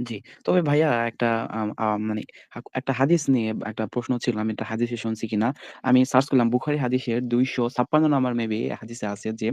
জি। তবে ভাইয়া একটা মানে একটা হাদিস নিয়ে একটা প্রশ্ন ছিল। আমি একটা হাদিসে শুনছি কিনা। আমি সার্চ করলাম বুখারী হাদিসের ২৫৬ নাম্বার মেবি হাদিসে আছে যে,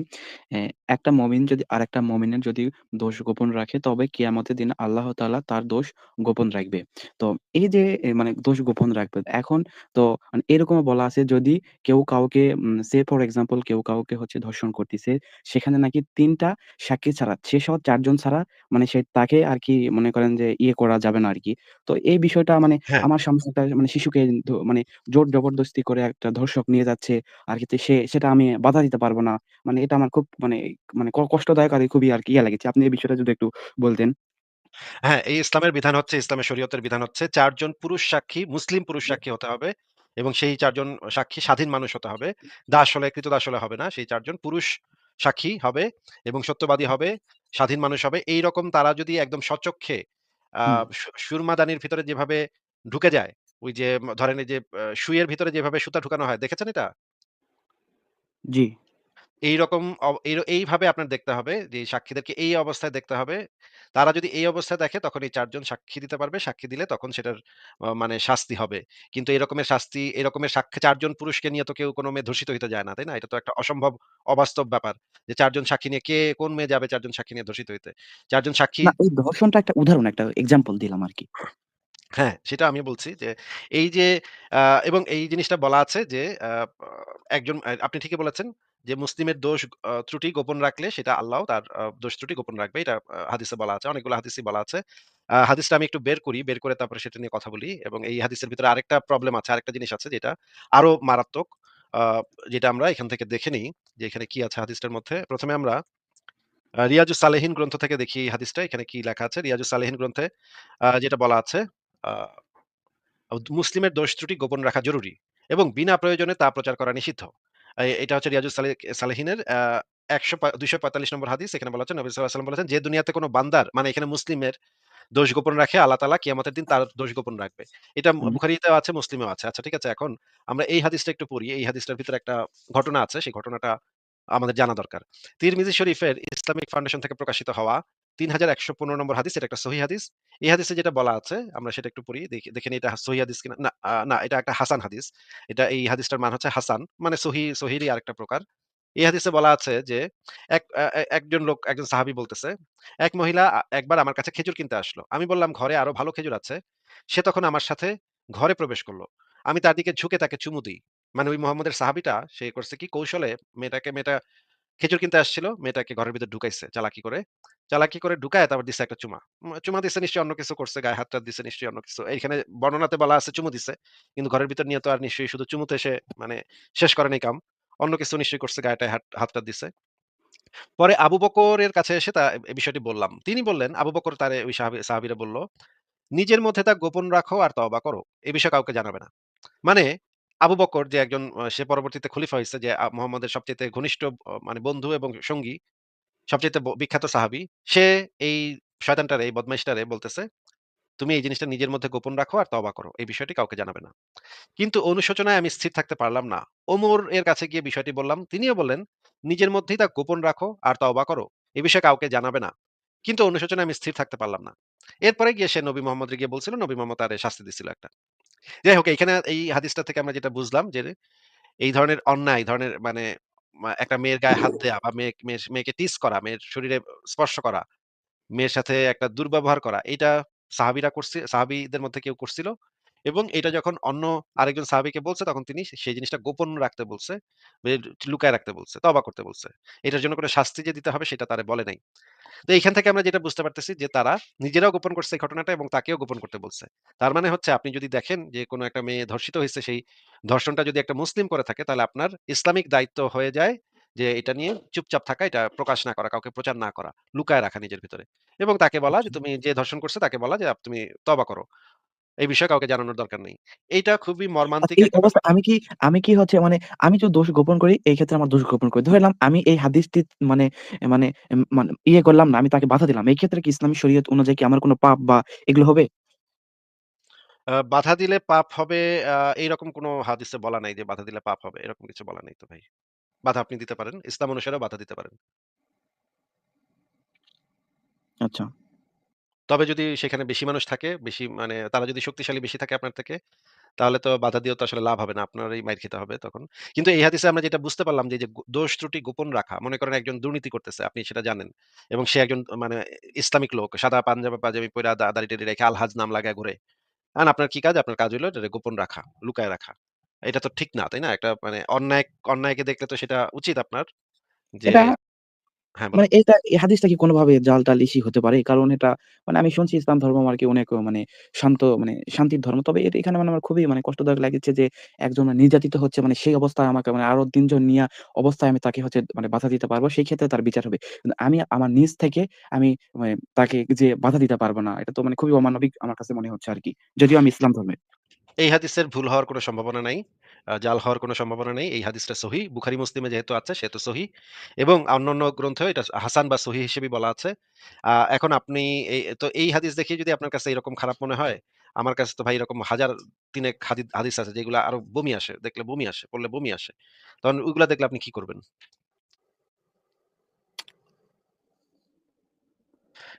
একটা মুমিন যদি আরেকটা মুমিনের যদি দোষ গোপন রাখে তবে কিয়ামতের দিন আল্লাহ তাআলা তার দোষ গোপন রাখবে। তো এই যে মানে দোষ গোপন রাখবে। এখন তো মানে এরকমও বলা আছে যদি কেউ কাউকে সে ফর এক্সাম্পল কেউ কাউকে হচ্ছে ধর্ষণ করতেছে। সেখানে নাকি ৩ টা সাক্ষী ছাড়া, সেসহ ৪ জন ছাড়া মানে সে তাকে আর কি মনে করেন যে ইয়ে করা যাবে না আরকি। তো এই বিষয়টা মানে হ্যাঁ। আমার সামনে একটা মানে শিশুকে ধ মানে জোর জবরদস্তি করে একটা ধর্ষক নিয়ে যাচ্ছে আরকি তো সে সেটা আমি বাধা দিতে পারব না। মানে এটা আমার খুব মানে মানে ক কষ্টদায়ক আর খুবই আরকি ইয়া লেগেছে। আপনি এই বিষয়টা যদি একটু বলতেন। হ্যাঁ, এই ইসলামের বিধান হচ্ছে, ইসলামের শরীয়তের বিধান হচ্ছে ৪ জন পুরুষ সাক্ষী, মুসলিম পুরুষ সাক্ষী হতে হবে এবং সেই ৪ জন সাক্ষী স্বাধীন মানুষ হতে হবে। দাস হলে, ক্রীতদাস হলে হবে না। সেই ৪ জন পুরুষ সাক্ষী হবে এবং সত্যবাদী হবে, স্বাধীন মানুষ হবে। এইরকম তারা যদি একদম স্বচক্ষে আ হুম। সু সুরমাদানির ভিতরে যেভাবে ঢুকে যায়, ওই যে ধরেন এই যে সুইয়ের ভিতরে যেভাবে সুতা ঢুকানো হয়, দেখেছেন এটা? জি। এইরকম এইভাবে আপনার দেখতে হবে যে সাক্ষীদেরকে এই অবস্থায় দেখতে হবে। তারা যদি এই অবস্থায় দেখে তখন এই ৪ জন সাক্ষী দিতে পারবে। সাক্ষী দিলে তখন সেটার মানে শাস্তি হবে। কিন্তু এরকমের শাস্তি এরকমের সাক্ষী চারজন পুরুষকে নিয়ে তো কেউ কোনো মেয়ে ধর্ষিত হইতে যায় না, তাই না? এটা তো একটা অসম্ভব অবাস্তব ব্যাপার। যে চারজন সাক্ষী নিয়ে কে কোন মেয়ে যাবে ৪ জন সাক্ষী নিয়ে ধর্ষিত হইতে? চারজন সাক্ষী ধর্ষণটা একটা উদাহরণ, একটা এক্সাম্পল দিলাম আরকি। হ্যাঁ, সেটা আমি বলছি যে এই যে এবং এই জিনিসটা বলা আছে যে একজন আপনি ঠিকই বলেছেন যে মুসলিমের দোষ ত্রুটি গোপন রাখলে সেটা আল্লাহও তার দোষ ত্রুটি গোপন রাখবে। এটা হাদিসে বলা আছে। অনেকগুলো হাদিসেই বলা আছে। হাদিসটা আমি একটু বের করি। বের করে তারপরে সেটা নিয়ে কথা বলি এবং এই হাদিসের ভিতরে আরেকটা প্রবলেম আছে, আরেকটা জিনিস আছে যেটা আরও মারাত্মক। যেটা আমরা এখান থেকে দেখে নিই যে এখানে কি আছে হাদিসটার মধ্যে। ১ম এ আমরা আ রিয়াজুস সালেহীন গ্রন্থ থেকে দেখি হাদিসটা। এখানে কি লেখা আছে? রিয়াজুস সালেহীন গ্রন্থে যেটা বলা আছে মুসলিমের দোষ ত্রুটি গোপন রাখা জরুরি এবং বিনা প্রয়োজনে তা প্রচার করা নিষিদ্ধ। এটা হচ্ছে রিয়াজুস সালে সালেহীনের আ ১০০ পা ২৪৫ নম্বর হাদিস। এখানে বলা হচ্ছে নবী সাল্লাল্লাহু বলেছেন, "যে দুনিয়াতে কোন বান্দার" মানে এখানে মুসলিমের "দোষ গোপন রাখে আল্লাহ তাআলা কিয়ামতের দিন তার দোষ গোপন রাখবে।" এটা ম হুম। বুখারীতেও আছে, মুসলিমেও আছে। আচ্ছা ঠিক আছে? এখন আমরা এই হাদিসটা একটু পড়ি। এই হাদিসটার ভিতরে একটা ঘটনা আছে। সেই ঘটনাটা আমাদের জানা দরকার। তিরমিজি শরীফের ইসলামিক ফাউন্ডেশন থেকে প্রকাশিত হওয়া ৩১১৫ নম্বর হাদিস। এটা একটা সহিহ হাদিস। এই হাদিসে যেটা বলা আছে আমরা সেটা একটু পড়ি। দেখি দেখে নিই এটা সহিহ হাদিস কিনা। না, না এটা একটা হাসান হাদিস। এটা এই হাদিসটার মান হচ্ছে হাসান। মানে সহি সহিরই আরেকটা প্রকার। এই হাদিসে বলা আছে যে এক একজন লোক একজন সাহাবী বলতেছে, "এক মহিলা একবার আমার কাছে খেজুর কিনতে আসলো। আমি বললাম, 'ঘরে আরও ভালো খেজুর আছে।' সে তখন আমার সাথে ঘরে প্রবেশ করল আমি তার দিকে ঝুঁকে তাকে চুমু দিই।" মানে ওই মোহাম্মদের সাহাবীটা সে করছে কি কৌশলে মেয়েটাকে মেয়েটা খেজুর কিনতে আসছিল। মেয়েটাকে ঘরের ভিতর ঢুকাইছে চালাকি করে। চালাকি করে ঢুকায় তারপর দিছে একটা চুমা। চুমা দিছে নিশ্চয়ই অন্য কিছু করছে। গায়ে হাত-টাত দিছে নিশ্চয়ই অন্য কিছু। এইখানে বর্ণনাতে বলা আছে চুমু দিছে। কিন্তু ঘরের ভিতর নিয়ে তো আর নিশ্চয়ই শুধু চুমুতে সে মানে শেষ করে নাই কাম। অন্য কিছু নিশ্চয়ই করছে গায়ে-টায়ে হাত হাত-টাত দিছে। পরে আবু বকরের কাছে এসে তা এই বিষয়টি বললাম। তিনি বললেন, আবু বকর তার ওই সাহাবী সাহাবীরা বলল, "নিজের মধ্যে তা গোপন রাখো আর তওবা করো। এ বিষয়ে কাউকে জানাবে না।" মানে আবু বকর যে একজন সে পরবর্তীতে খলিফা হইছে যে মুহাম্মদের সবচাইতে ঘনিষ্ঠ মানে বন্ধু এবং সঙ্গী, সবচাইতে ব বিখ্যাত সাহাবী। সে এই শয়তানটারে, এই বদমাইশটারে বলতেছে, "তুমি এই জিনিসটা নিজের মধ্যে গোপন রাখো আর তওবা করো। এই বিষয়টি কাউকে জানাবে না।" কিন্তু অনুশোচনায় আমি স্থির থাকতে পারলাম না। ওমর এর কাছে গিয়ে বিষয়টি বললাম। তিনিও বললেন, "নিজের মধ্যেই তা গোপন রাখো আর তওবা করো। এ বিষয়ে কাউকে জানাবে না।" কিন্তু অনুশোচনায় আমি স্থির থাকতে পারলাম না। এরপরে গিয়ে সে নবী মুহাম্মদরে গিয়ে বলছিল, নবী মুহাম্মদ তারে শাস্তি দিছিল একটা। যাই হোক এইখানে এই হাদিসটা থেকে আমরা যেটা বুঝলাম যে এই ধরনের অন্যায়, ধরনের মানে একটা মেয়ের গায়ে হাত দেয়া বা মেয়ে মেয়েকে টিজ করা, মেয়ের শরীরে স্পর্শ করা, মেয়ের সাথে একটা দুর্ব্যবহার করা, এইটা সাহাবীরা করছে সাহাবীদের মধ্যে কেউ করছিল এবং এটা যখন অন্য আরেকজন সাহাবীকে বলছে তখন তিনি সেই জিনিসটা গোপন রাখতে বলছে, লুকায় রাখতে বলছে, তবা করতে বলছে। এটার জন্য কোন শাস্তি যে দিতে হবে সেটা তারে বলে নাই। তো এইখান থেকে আমরা যেটা বুঝতে পারতেছি যে তারা নিজেরাও গোপন করছে এই ঘটনাটা এবং তাকেও গোপন করতে বলছে। তার মানে হচ্ছে আপনি যদি দেখেন যে কোনো একটা মেয়ে ধর্ষিত হয়েছে সেই ধর্ষণটা যদি একটা মুসলিম করে থাকে তাহলে আপনার ইসলামিক দায়িত্ব হয়ে যায় যে এটা নিয়ে চুপচাপ থাকা, এটা প্রকাশ না করা, কাউকে প্রচার না করা, লুকায় রাখা নিজের ভিতরে। এবং তাকে বলা যে আচ্ছা। তুমি যে ধর্ষণ করছে তাকে বলা যে তুমি তবা করো। এই বিষয়ে কাউকে জানানোর দরকার নেই। এইটা খুবই আচ্ছা মর্মান্তিক এই একটা অবস্থা ব্যাপার। আমি কি আমি কি হচ্ছে মানে আমি যদি দোষ গোপন করি, এই ক্ষেত্রে আমার দোষ গোপন করি। ধরে নিলাম আমি এই হাদিসটি মানে মানে মানে ইয়ে করলাম না, আমি তাকে বাধা দিলাম। এই ক্ষেত্রে কি ইসলামী শরীয়ত অনুযায়ী কি আমার কোনো পাপ বা এগুলো হবে? আ বাধা দিলে পাপ হবে আ এইরকম কোনো হাদিসে বলা নাই যে বাধা দিলে পাপ হবে। এরকম কিছু বলা নাই তো ভাই। বাধা আপনি দিতে পারেন। ইসলাম অনুসারেও বাধা দিতে পারেন। আচ্ছা। তবে যদি সেখানে বেশি মানুষ থাকে, বেশি মানে তারা যদি শক্তিশালী বেশি থাকে আপনার থেকে, তাহলে তো বাধা দিয়েও তো আসলে লাভ হবে না। আপনারই মাইর খেতে হবে তখন। কিন্তু এই হাদিসে আমরা যেটা বুঝতে পারলাম যে, দোষ ত্রুটি গোপন রাখা। মনে করেন একজন দুর্নীতি করতেছে, আপনি সেটা জানেন। এবং সে একজন মানে ইসলামিক লোক। সাদা পাঞ্জাবি পাঞ্জাবি পইড়া দা দাড়ি-টাড়ি রেখে আল-হাজ নাম লাগায় ঘুরে। এখন আপনার কি কাজ? আপনার কাজ হইল এটারে গোপন রাখা, লুকায় রাখা। এটা তো ঠিক না, তাই না? একটা মানে অন্যায় অন্যায়কে দেখলে তো সেটা উচিত আপনার যে এটা হ্যাঁ, মানে এটা এই হাদিসটা কি কোনভাবে জাল-টাল ইসি হতে পারে? কারণ এটা মানে আমি শুনছি ইসলাম ধর্ম আরকি অনেক মানে শান্ত মানে শান্তির ধর্ম। তবে এ এখানে মানে আমার খুবই মানে কষ্টদায়ক লাগেছে যে একজন নির্যাতিত হচ্ছে মানে সেই অবস্থায় আমাকে মানে আরও ৩ জন নিয়া অবস্থায় আমি তাকে হচ্ছে মানে বাধা দিতে পারব। সেই ক্ষেত্রে তার বিচার হবে। কিন্তু আমি আমার নিজ থেকে আমি মানে তাকে যে বাধা দিতে পারব না। এটা তো মানে খুবই অমানবিক আমার কাছে মনে হচ্ছে আরকি। যদিও আমি ইসলাম ধর্মের। এই হাদিসের ভুল হওয়ার কোনো সম্ভাবনা নাই। জাল হওয়ার কোনো সম্ভাবনা নেই। এই হাদিসটা সহিহ। বুখারী মুসলিমে যেহেতু আছে সেহেতু সহিহ। এবং অন্যান্য গ্রন্থেও এটা হাসান বা সহিহ হিসেবেই বলা আছে। এখন আপনি এই তো এই হাদিস দেখেই যদি আপনার কাছে এরকম খারাপ মনে হয়, আমার কাছে তো ভাই এরকম হাজার তিনেক হাদিস আছে যেগুলা আরও বমি আসে। দেখলে বমি আসে, পড়লে বমি আসে। তখন ওইগুলা দেখলে আপনি কি করবেন?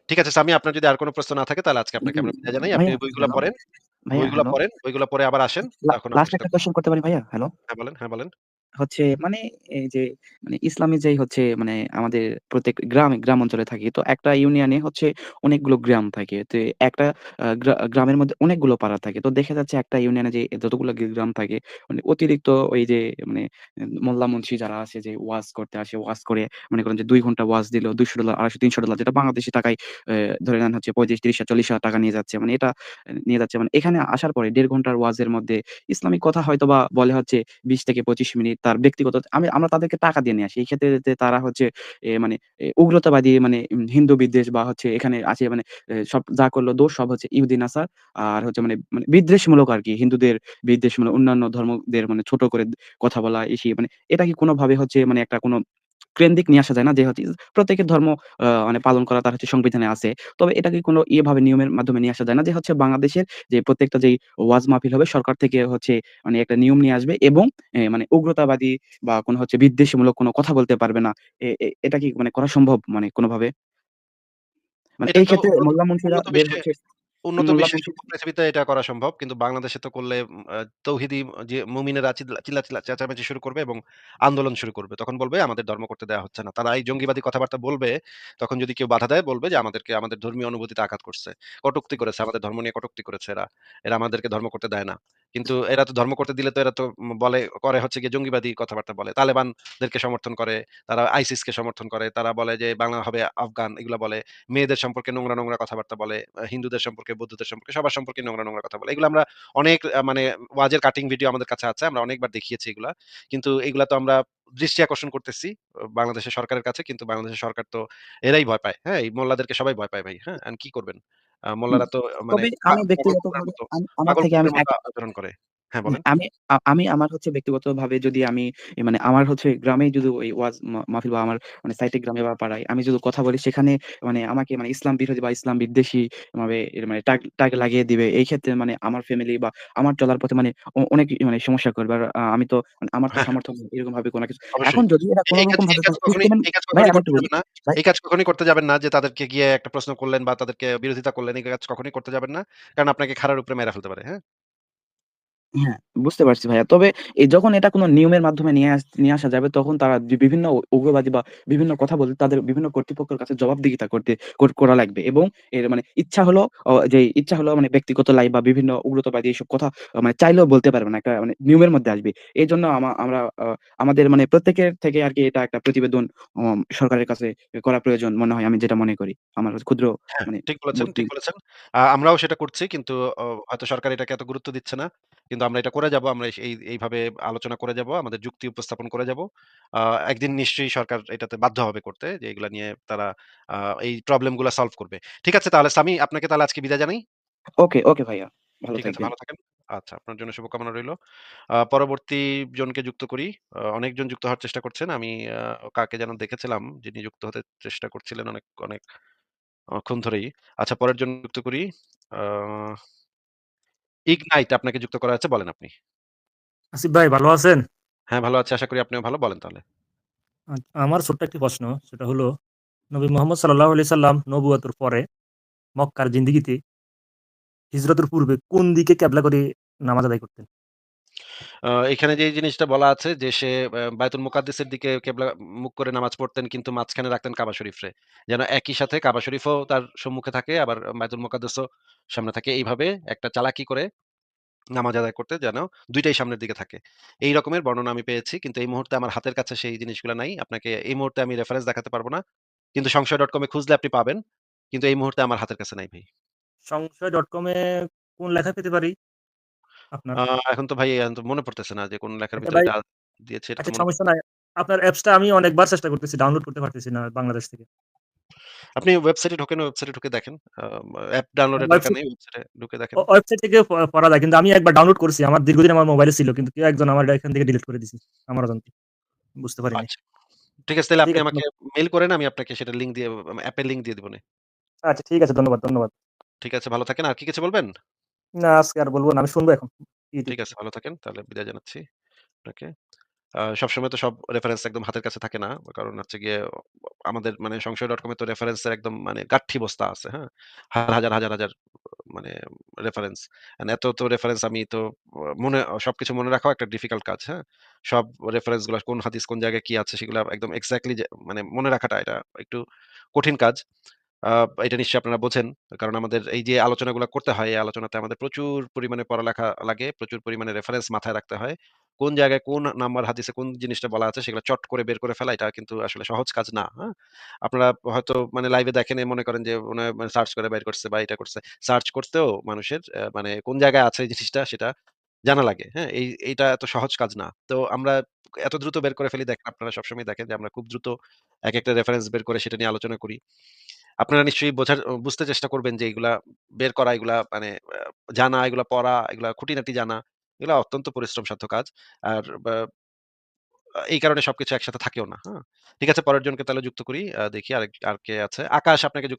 ঠিক আছে সামি আপনার যদি আর কোনো প্রশ্ন না থাকে তাহলে আজকে আপনাকে আমরা বিদায় জানাই। আপনি বইগুলা? পড়েন, ভাইয়া বইগুলা হ্যালো? পড়েন, ওইগুলো পড়ে আবার আসেন। এখন আপনার লাস্ট সাথে একটা কোয়েশ্চেন করতে পারি ভাইয়া? হ্যালো? হ্যাঁ, বলেন, হ্যাঁ, বলেন। হচ্ছে মানে এই যে মানে ইসলামী যেই হচ্ছে মানে আমাদের প্রত্যেক গ্রামে গ্রাম অঞ্চলে থাকি। তো একটা ইউনিয়নে হচ্ছে অনেকগুলো গ্রাম থাকে। তো একটা গ্রামের মধ্যে অনেকগুলো পাড়া থাকে। তো দেখা যাচ্ছে একটা ইউনিয়নে যে যতগুলো গ্রাম থাকে মানে অতিরিক্ত ওই যে মানে মোল্লা মুন্সি যারা আছে যে ওয়াজ করতে আসে, ওয়াজ করে মনে করেন যে দুই ঘণ্টা ওয়াজ দিল $২০০, $২৫০, $৩০০ যেটা বাংলাদেশী টাকায় এ ধরে নেন হচ্ছে ৩৫, ৩০, ৳৪০,০০০ টাকা নিয়ে যাচ্ছে। মানে এটা নিয়ে যাচ্ছে। মানে এখানে আসার পরে দেড় ঘণ্টার ওয়াজের মধ্যে ইসলামিক কথা হয়তোবা বলে হচ্ছে ২০ থেকে ২৫ মিনিট। তার ব্যক্তিগত আমি আমরা তাদেরকে টাকা দিয়ে নিয়ে আসি। এই ক্ষেত্রে তারা হচ্ছে মানে উগ্রতাবাদী মানে হিন্দু বিদ্বেষ বা হচ্ছে এখানে আছে মানে সব যা করল দোষ সব হচ্ছে ইহুদি, নাসার আর হচ্ছে মানে মানে বিদ্বেষমূলক আর কি হিন্দুদের বিদ্বেষমূলক অন্যান্য ধর্মদের মানে ছোট করে কথা বলা এসে মানে এটা কি কোনোভাবে হচ্ছে মানে একটা কোন কেন্দ্রিক নিয়ে আসা যায় না? যে হচ্ছে প্রত্যেকের ধর্ম মানে পালন করা তার হচ্ছে সংবিধানে আছে। তবে এটা কি কোন ইয়েভাবে নিয়মের মাধ্যমে নিয়ে আসা যায় না? যে হচ্ছে বাংলাদেশের যে প্রত্যেকটা যেই ওয়াজ মাহফিল হবে সরকার থেকে হচ্ছে মানে একটা নিয়ম নিয়ে আসবে এবং মানে উগ্রতাবাদী বা কোনো হচ্ছে বিদ্বেষমূলক কোন কথা বলতে পারবে না। এটা কি মানে করা সম্ভব মানে কোনোভাবে মানে এই ক্ষেত্রে মোল্লা মুন্সিরা উন্নত বিশ্বে পৃথিবীতে এটা করা সম্ভব। কিন্তু বাংলাদেশে তো করলে তৌহিদি যে মুমিনেরা চিল্লা চিল্লা চেঁচামেচি শুরু করবে এবং আন্দোলন শুরু করবে। তখন বলবে আমাদের ধর্ম করতে দেওয়া হচ্ছে না। তারা এই জঙ্গিবাদী কথাবার্তা বলবে, তখন যদি কেউ বাধা দেয় বলবে যে আমাদেরকে আমাদের ধর্মীয় অনুভূতিতে আঘাত করছে। কটুক্তি করেছে, আমাদের ধর্ম নিয়ে কটুক্তি করেছে এরা। এরা আমাদেরকে ধর্ম করতে দেয় না। কিন্তু এরা তো ধর্ম করতে দিলে তো এরা তো বলে করে হচ্ছে গিয়ে জঙ্গিবাদী কথাবার্তা বলে। তালেবানদেরকে সমর্থন করে, তারা আইসিসকে সমর্থন করে। তারা বলে যে বাংলা হবে আফগান এগুলা বলে। মেয়েদের সম্পর্কে নোংরা, নোংরা কথাবার্তা বলে। হিন্দুদের সম্পর্কে, বৌদ্ধদের সম্পর্কে সবার সম্পর্কে নোংরা, নোংরা কথা বলে। এগুলো আমরা অনেক মানে ওয়াজের কাটিং ভিডিও আমাদের কাছে আছে। আমরা অনেকবার দেখিয়েছি এগুলা। কিন্তু এগুলা তো আমরা দৃষ্টি আকর্ষণ করতেছি বাংলাদেশের সরকারের কাছে। কিন্তু বাংলাদেশের সরকার তো এরাই ভয় পায়। হ্যাঁ? এই মোল্লাদেরকে সবাই ভয় পায় ভাই। হ্যাঁ? কি করবেন? মোল্লারা তো মানে আমার থেকে আমি আচরণ করে। হ্যাঁ, বলেন। আমি আ আমি আমার হচ্ছে ব্যক্তিগতভাবে যদি আমি এ মানে আমার হচ্ছে গ্রামেই যদি ওই ওয়াজ মা মাহফিল বা আমার মানে সাইটে গ্রামে বা পাড়ায় আমি যদি কথা বলি সেখানে মানে আমাকে মানে ইসলাম বিরোধী বা ইসলাম বিদ্বেষী ভাবে এর মানে ট্যাগ ট্যাগ লাগিয়ে দিবে। এই ক্ষেত্রে মানে আমার ফ্যামিলি বা আমার চলার পথে মানে অ অনেক মানে সমস্যা করবে। আর আ আমি তো মানে আমার তো হ্যাঁ, হ্যাঁ। সামর্থ্য নেই এরকমভাবে কোন কিছু। এখন যদি এরা এই কাজ কোনরকম এই ভাবে কাজ কখনোই এই কাজ ভাই কখনোই আমি একটু করতে বলি। যাবেন না। ভাই এই কাজ কখনোই করতে যাবেন না যে তাদেরকে গিয়ে একটা প্রশ্ন করলেন বা তাদেরকে বিরোধিতা করলেন। এই কাজ কখনোই করতে যাবেন না। কারণ আপনাকে খাড়ার উপরে মাইরা ফেলতে পারে। হ্যাঁ? হ্যাঁ, বুঝতে পারছি ভাইয়া। তবে এ যখন এটা কোন নিয়মের মাধ্যমে নিয়ে আস নিয়ে আসা যাবে তখন তারা বি বিভিন্ন উগ্রবাদী বা বিভিন্ন কথা বলে তাদের বিভিন্ন কর্তৃপক্ষের কাছে জবাবদিহিতা করতে কর করা লাগবে এবং এর মানে ইচ্ছা হলো অ যে ইচ্ছা হলো মানে ব্যক্তিগত লাইফ বা বিভিন্ন উগ্রতাবাদী এসব কথা আ মানে চাইলেও বলতে পারবে না। একটা মানে নিয়মের মধ্যে আসবে। এজন্য আমা আমরা আ আমাদের মানে প্রত্যেকের থেকে আরকি এটা একটা প্রতিবেদন অম সরকারের কাছে করা প্রয়োজন মনে হয় আমি যেটা মনে করি। আমার ক্ষুদ্র হ্যাঁ, মানে ঠিক বলেছেন, বুদ্ধি ঠিক বলেছেন। আ আমরাও সেটা করছি কিন্তু অ হয়তো সরকার এটাকে এত গুরুত্ব দিচ্ছে না। কিন্তু আমরা এটা করে যাব আমরা এই এইভাবে আলোচনা করে যাব আমাদের যুক্তি উপস্থাপন করে যাব একদিন নিশ্চয়ই সরকার এটাতে বাধ্য হবে করতে যে এগুলা নিয়ে তারা এই প্রবলেমগুলা সলভ করবে। ঠিক আছে তাহলে সামি আপনাকে তাহলে আজকে বিদায় জানাই। ওকে, ওকে ভাইয়া। ভালো আছে, ভালো থাকেন। আচ্ছা, আপনার জন্য শুভকামনা রইল। পরবর্তী জনকে যুক্ত করি। অনেকজন যুক্ত হওয়ার চেষ্টা করছেন। আমি কাকে যেন দেখেছিলাম যিনি যুক্ত হতে চেষ্টা করছিলেন অনেক, অনেক অনেকক্ষণ ধরেই। আচ্ছা পরের জন যুক্ত করি। ইগনাইট আপনাকে যুক্ত করা আছে বলেন আপনি। আসিফ ভাই ভালো আছেন? হ্যাঁ, ভালো আছি। আশা করি আপনিও ভালো। বলেন তাহলে। আ আমার ছোট্ট একটি প্রশ্ন। সেটা হলো নবী মুহাম্মদ সাল্লাল্লাহু আলাইহি সাল্লাম নবুয়তের পরে মক্কার জিন্দেগিতে হিজরতের পূর্বে কোন দিকে কেবলা করে নামাজ আদায় করতেন? এখানে যে জিনিসটা বলা আছে যে, সে বায়তুল মুকাদ্দিসের দিকে কেবলা মুখ করে নামাজ পড়তেন কিন্তু মাঝখানে রাখতেন কাবা শরীফরে। যেন একই সাথে কাবা শরীফও তার সম্মুখে থাকে, আবার বায়তুল মুকাদ্দাসও সামনে থাকে। এইভাবে একটা চালাকি করে নামাজ আদায় করতে যেন দুইটাই সামনের দিকে থাকে। এই রকমের বর্ণনা আমি পেয়েছি। কিন্তু এই মুহূর্তে আমার হাতের কাছে সেই জিনিসগুলা নাই। আপনাকে এই মুহূর্তে আমি রেফারেন্স দেখাতে পারব না। কিন্তু সংশয়.com এ খুঁজলে আপনি পাবেন। কিন্তু এই মুহূর্তে আমার হাতের কাছে নাই ভাই। সংশয় ডট এ কোন লেখা পেতে পারি? আপনার? আ এখন তো ভাই এখন তো মনে পড়তেছে না যে কোন লেখার আচ্ছা ভিতরে ভাই দিয়েছে এটা তো আচ্ছা মনে সমস্যা নাই। আপনার অ্যাপসটা আমি অনেকবার চেষ্টা করতেছি। ডাউনলোড করতে পারতেছি না বাংলাদেশ থেকে। আপনি ওয়েবসাইটে ঢোকেন, ওয়েবসাইটে ঢুকে দেখেন। আ অ্যাপ ডাউনলোডের দরকার ওয়েবসাইট নেই। ওয়েবসাইটে ঢুকে দেখেন। ও ওয়েবসাইট থেকে প পড়া যায়। কিন্তু আমি একবার ডাউনলোড করছি। আমার দীর্ঘদিন আমার মোবাইলে ছিল। কিন্তু কেউ একজন আমার এখান থেকে ডিলিট করে দিছে। আমার অজান্তে। বুঝতে পারি আচ্ছা। ঠিক আছে তাহলে ঠিক আপনি আছে আমাকে ধন্য মেইল করেন আমি আপনাকে সেটা লিংক দিয়ে অ্যাপের লিংক দিয়ে দিবনে। আচ্ছা ঠিক আছে। ধন্যবাদ, ধন্যবাদ। ঠিক আছে ভালো থাকেন। আর কি কিছু বলবেন? না আজকে আর বলব না। আমি শুনব এখন। ঠিক আছে ভালো থাকেন। তাহলে বিদায় জানাচ্ছি আপনাকে। সবসময় তো সব রেফারেন্স একদম হাতের কাছে থাকে না। কারণ হচ্ছে গিয়ে আমাদের মানে সংশয়.com এ তো রেফারেন্সের একদম মানে গাঠি বস্তা আছে, হ্যাঁ? হাজার, হাজার, হাজার মানে রেফারেন্স। এন্ড এত তো রেফারেন্স আমি তো মনে সবকিছু মনে রাখাও একটা ডিফিকাল্ট কাজ, হ্যাঁ? সব রেফারেন্সগুলা কোন হাদিস কোন জায়গায় কি আছে সেগুলা একদম এক্সাক্টলি যে মানে মনে রাখাটা এটা একটু কঠিন কাজ। আ এটা নিশ্চয়ই আপনারা বোঝেন। কারণ আমাদের এই যে আলোচনাগুলা করতে হয়, এই আলোচনাতে আমাদের প্রচুর পরিমাণে পড়ালেখা লাগে। প্রচুর পরিমাণে রেফারেন্স মাথায় রাখতে হয়। কোন জায়গায় কোন নাম্বার হাদিসে কোন জিনিসটা বলা আছে সেগুলা চট করে বের করে ফেলা এটা কিন্তু আসলে সহজ কাজ না, হ্যাঁ? আপনারা হয়তো মানে লাইভে দেখেন মনে করেন যে মনে সার্চ করে বের করছে বা এটা করছে। সার্চ করতেও মানুষের মানে কোন জায়গায় আছে এই জিনিসটা সেটা জানা লাগে, হ্যাঁ? এই এইটা এত সহজ কাজ না। তো আমরা এত দ্রুত বের করে ফেলি দেখেন আপনারা সবসময় দেখেন যে আমরা খুব দ্রুত একেকটা রেফারেন্স বের করে সেটা নিয়ে আলোচনা করি। আপনারা নিশ্চয়ই বোঝার বুঝতে চেষ্টা করবেন যে এগুলা বের করা এগুলা মানে জানা, এগুলা পড়া, এগুলা খুঁটিনাটি জানা, এগুলা অত্যন্ত পরিশ্রম সাধ্য কাজ। আর বা এই কারণে সবকিছু একসাথে থাকেও না, হ্যাঁ? ঠিক আছে পরের জনকে তাহলে যুক্ত করি। দেখি আর আর কে আছে? আকাশ আপনাকে যুক্ত